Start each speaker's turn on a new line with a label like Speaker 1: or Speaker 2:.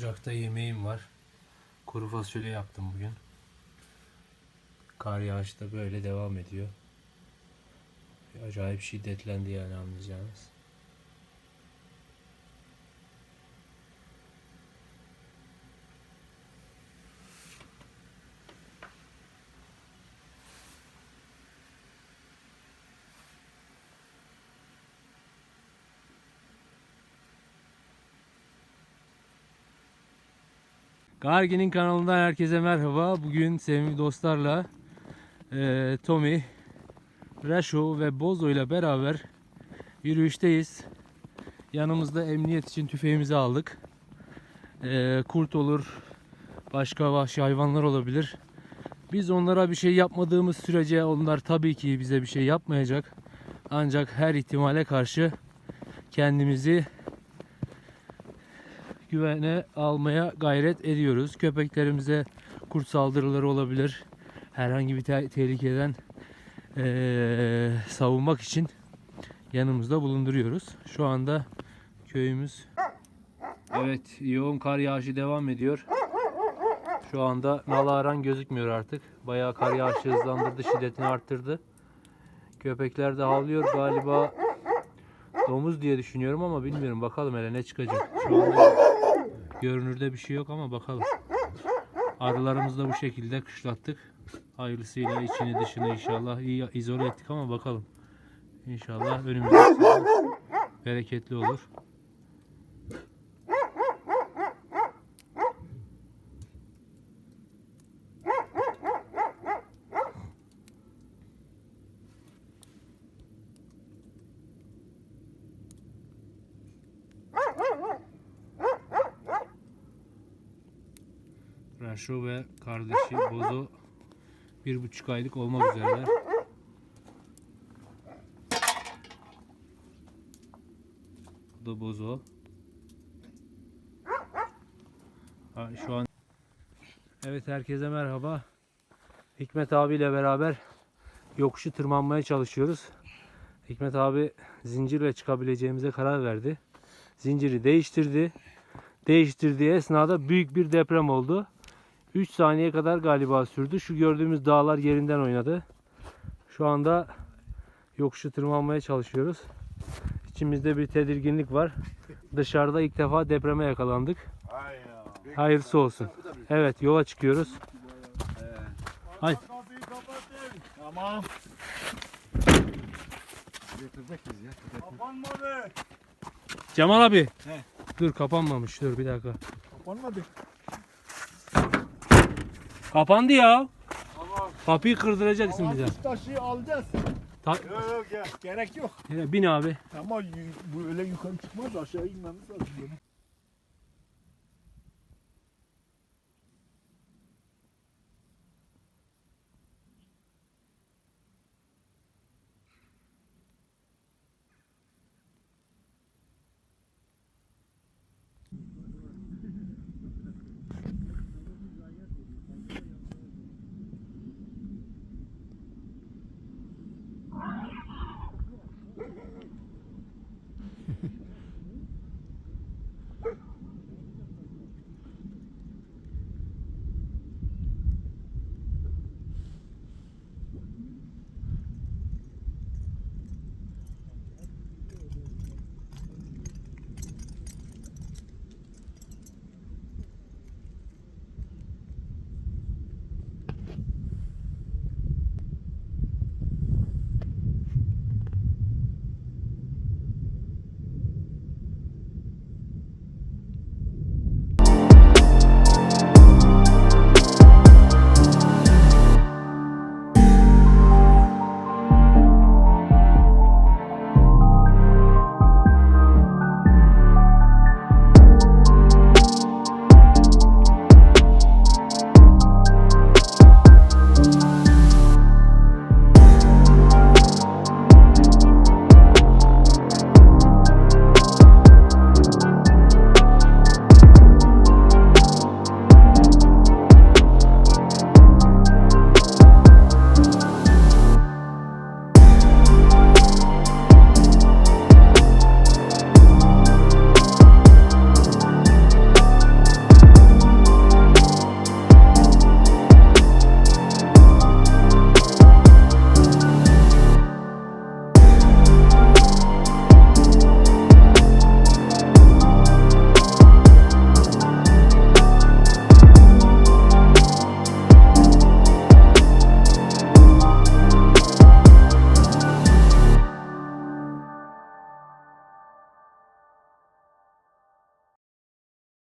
Speaker 1: Ocakta yemeğim var. Kuru fasulye yaptım bugün. Kar yağışı da böyle devam ediyor. Acayip şiddetlendi yani anlayacağınız. Gargi'nin kanalından herkese merhaba. Bugün sevgili dostlarla eee Tommy, Rasho ve Bozo ile beraber yürüyüşteyiz. Yanımızda emniyet için tüfeğimizi aldık. Eee, kurt olur, başka vahşi hayvanlar olabilir. Biz onlara bir şey yapmadığımız sürece onlar tabii ki bize bir şey yapmayacak. Ancak her ihtimale karşı kendimizi güvene almaya gayret ediyoruz. Köpeklerimize kurt saldırıları olabilir. Herhangi bir te- tehlikeden eee, savunmak için yanımızda bulunduruyoruz. Şu anda köyümüz Evet, yoğun kar yağışı devam ediyor. Şu anda Nalaharan gözükmüyor artık. Bayağı kar yağışı hızlandırdı, şiddetini arttırdı. Köpekler de havlıyor galiba. Domuz diye düşünüyorum ama bilmiyorum. Bakalım hele ne çıkacak. Şu anda görünürde bir şey yok ama bakalım. Arılarımızı da bu şekilde kışlattık. Hayırlısıyla içini dışını inşallah iyi izole ettik ama bakalım. İnşallah önümüzdeki sezon bereketli olur. Raşo ve kardeşi Bozo bir buçuk aylık olmak üzereler. Bu da Bozo. Ha, Şu an Evet herkese merhaba. Hikmet abiyle beraber yokuşu tırmanmaya çalışıyoruz. Hikmet abi zincirle çıkabileceğimize karar verdi. Zinciri değiştirdi. Değiştirdiği esnada büyük bir deprem oldu. 3 saniye kadar galiba sürdü. Şu gördüğümüz dağlar yerinden oynadı. Şu anda yokuşu tırmanmaya çalışıyoruz. İçimizde bir tedirginlik var. Dışarıda ilk defa depreme yakalandık. Hayırlısı olsun. Evet yola çıkıyoruz. Hay.
Speaker 2: Tamam.
Speaker 3: Götürecek bizi ya.
Speaker 2: Kapanmadı.
Speaker 1: Cemal abi.
Speaker 2: He.
Speaker 1: Dur kapanmamış. Dur bir dakika.
Speaker 2: Kapanmadı.
Speaker 1: Kapandı ya.
Speaker 2: Tamam.
Speaker 1: Kapıyı kırdıracaksın bize.
Speaker 2: Alkış taşı alacağız.
Speaker 1: Ta-
Speaker 2: Yok yok ya. Gerek yok.
Speaker 1: bin abi.
Speaker 2: Ama y- bu öyle yukarı çıkmaz aşağı inmemiz lazım.